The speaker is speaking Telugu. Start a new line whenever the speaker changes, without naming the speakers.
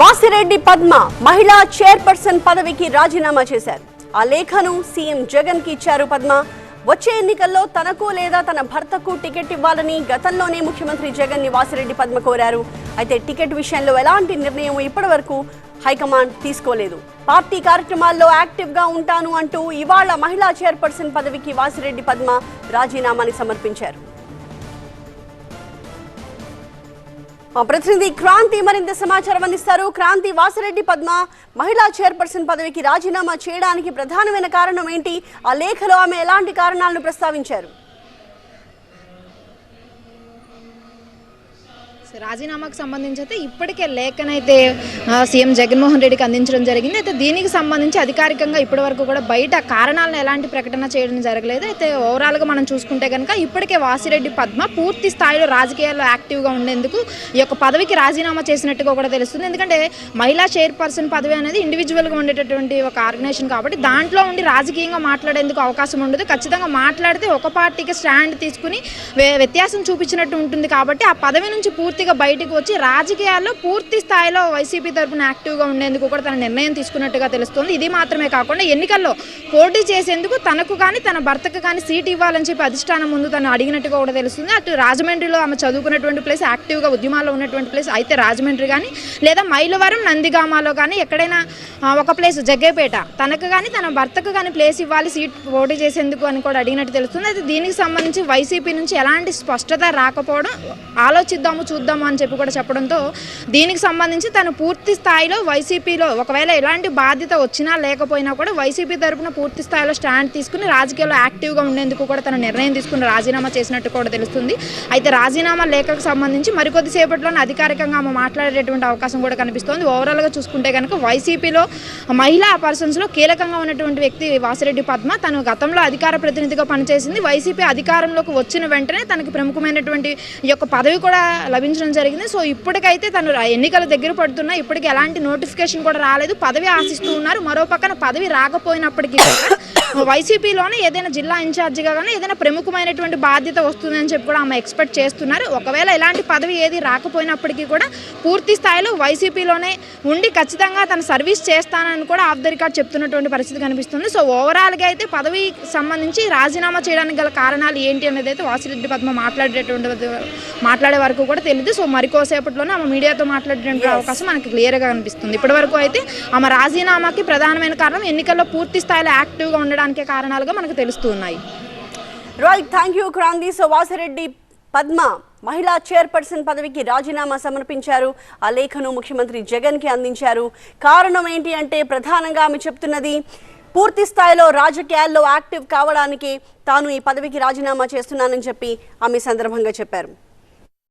వాసిరెడ్డి పద్మ మహిళా చైర్పర్సన్ పదవికి రాజీనామా చేశారు. ఆ లేఖను సీఎం జగన్కి ఇచ్చారు పద్మ. వచ్చే ఎన్నికల్లో తనకు లేదా తన భర్తకు టికెట్ ఇవ్వాలని గతంలోనే ముఖ్యమంత్రి జగన్ని వాసిరెడ్డి పద్మ కోరారు. అయితే టికెట్ విషయంలో ఎలాంటి నిర్ణయం ఇప్పటివరకు హైకమాండ్ తీసుకోలేదు. పార్టీ కార్యక్రమాల్లో యాక్టివ్గా ఉంటాను అంటూ ఇవాళ మహిళా చైర్పర్సన్ పదవికి వాసిరెడ్డి పద్మ రాజీనామాని సమర్పించారు. ప్రతినిధి క్రాంతి మరింత సమాచారం అందిస్తారు. క్రాంతి వాసిరెడ్డి పద్మ మహిళా చైర్పర్సన్ పదవికి రాజీనామా చేయడానికి ప్రధానమైన కారణం ఏంటి? ఆ లేఖలో ఆమె ఎలాంటి కారణాలను ప్రస్తావించారు?
రాజీనామాకు సంబంధించి అయితే ఇప్పటికే లేఖనైతే సీఎం జగన్మోహన్ రెడ్డికి అందించడం జరిగింది. అయితే దీనికి సంబంధించి అధికారికంగా ఇప్పటివరకు కూడా బయట కారణాలను ఎలాంటి ప్రకటన చేయడం జరగలేదు. అయితే ఓవరాల్గా మనం చూసుకుంటే కనుక ఇప్పటికే వాసిరెడ్డి పద్మ పూర్తి స్థాయిలో రాజకీయాల్లో యాక్టివ్గా ఉండేందుకు ఈ యొక్క పదవికి రాజీనామా చేసినట్టుగా కూడా తెలుస్తుంది. ఎందుకంటే మహిళా చైర్పర్సన్ పదవి అనేది ఇండివిజువల్గా ఉండేటటువంటి ఒక ఆర్గనైజేషన్ కాబట్టి దాంట్లో ఉండి రాజకీయంగా మాట్లాడేందుకు అవకాశం ఉండదు. ఖచ్చితంగా మాట్లాడితే ఒక పార్టీకి స్టాండ్ తీసుకుని వ్యత్యాసం చూపించినట్టు ఉంటుంది కాబట్టి ఆ పదవి నుంచి పూర్తి పూర్తిగా బయటకు వచ్చి రాజకీయాల్లో పూర్తి స్థాయిలో వైసీపీ తరపున యాక్టివ్గా ఉండేందుకు కూడా తన నిర్ణయం తీసుకున్నట్టుగా తెలుస్తుంది. ఇది మాత్రమే కాకుండా ఎన్నికల్లో పోటీ చేసేందుకు తనకు కానీ తన భర్తకు కానీ సీట్ ఇవ్వాలని చెప్పి అధిష్టానం ముందు తను అడిగినట్టుగా కూడా తెలుస్తుంది. అటు రాజమండ్రిలో ఆమె చదువుకున్నటువంటి ప్లేస్ యాక్టివ్గా ఉద్యమాల్లో ఉన్నటువంటి ప్లేస్ అయితే రాజమండ్రి కానీ లేదా మైలవరం నందిగామాలో కానీ ఎక్కడైనా ఒక ప్లేస్ జగ్గేపేట. తనకు కానీ తన భర్తకు కానీ ప్లేస్ ఇవ్వాలి సీట్ పోటీ చేసేందుకు అని కూడా అడిగినట్టు తెలుస్తుంది. అయితే దీనికి సంబంధించి వైసీపీ నుంచి ఎలాంటి స్పష్టత రాకపోవడం ఆలోచిద్దాము చూద్దాం చూద్దాము అని చెప్పి కూడా చెప్పడంతో దీనికి సంబంధించి తను పూర్తి స్థాయిలో వైసీపీలో ఒకవేళ ఎలాంటి బాధ్యత వచ్చినా లేకపోయినా కూడా వైసీపీ తరఫున పూర్తి స్థాయిలో స్టాండ్ తీసుకుని రాజకీయాల్లో యాక్టివ్గా ఉండేందుకు కూడా తన నిర్ణయం తీసుకుని రాజీనామా చేసినట్టు కూడా తెలుస్తుంది. అయితే రాజీనామా లేఖకు సంబంధించి మరికొద్దిసేపట్లోనే అధికారికంగా ఆమె మాట్లాడేటువంటి అవకాశం కూడా కనిపిస్తోంది. ఓవరాల్గా చూసుకుంటే కనుక వైసీపీలో మహిళా పర్సన్స్లో కీలకంగా ఉన్నటువంటి వ్యక్తి వాసిరెడ్డి పద్మ తను గతంలో అధికార ప్రతినిధిగా పనిచేసింది. వైసీపీ అధికారంలోకి వచ్చిన వెంటనే తనకి ప్రముఖమైనటువంటి ఈ యొక్క పదవి కూడా లభించ లభించడం జరిగింది. సో ఇప్పటికైతే తను ఎన్నికల దగ్గర పడుతున్నా. ఇప్పటికి ఎలాంటి నోటిఫికేషన్ కూడా రాలేదు. పదవి ఆశిస్తూ ఉన్నారు. మరో పక్కన పదవి రాకపోయినప్పటికీ కూడా వైసీపీలోనే ఏదైనా జిల్లా ఇన్ఛార్జిగా కానీ ఏదైనా ప్రముఖమైనటువంటి బాధ్యత వస్తుందని చెప్పి కూడా ఆమె ఎక్స్పెక్ట్ చేస్తున్నారు. ఒకవేళ ఎలాంటి పదవి ఏది రాకపోయినప్పటికీ కూడా పూర్తి స్థాయిలో వైసీపీలోనే ఉండి ఖచ్చితంగా తన సర్వీస్ చేస్తానని కూడా ఆఫ్ ద రికార్డ్ చెప్తున్నటువంటి పరిస్థితి కనిపిస్తుంది. సో ఓవరాల్గా అయితే పదవికి సంబంధించి రాజీనామా చేయడానికి గల కారణాలు ఏంటి అనేది అయితే వాసిరెడ్డి పద్మ మాట్లాడేటువంటి మాట్లాడే వరకు కూడా తెలియదు సో మరికోసేపట్లోనే ఆమె మీడియాతో మాట్లాడేటువంటి అవకాశం మనకి క్లియర్గా కనిపిస్తుంది ఇప్పటి వరకు అయితే ఆమె రాజీనామాకి ప్రధానమైన కారణం ఎన్నికల్లో పూర్తి స్థాయిలో యాక్టివ్గా ఉండడానికే కారణాలుగా మనకు తెలుస్తున్నాయి
right thank you Kranti Suvasireddy Padma మహిళా చైర్పర్సన్ పదవికి రాజీనామా సమర్పించారు. ఆ లేఖను ముఖ్యమంత్రి జగన్కి అందించారు. కారణం ఏంటి అంటే ప్రధానంగా ఆమె చెప్తున్నది పూర్తి స్థాయిలో రాజకీయాల్లో యాక్టివ్ కావడానికి తాను ఈ పదవికి రాజీనామా చేస్తున్నానని చెప్పి ఆమె సందర్భంగా చెప్పారు.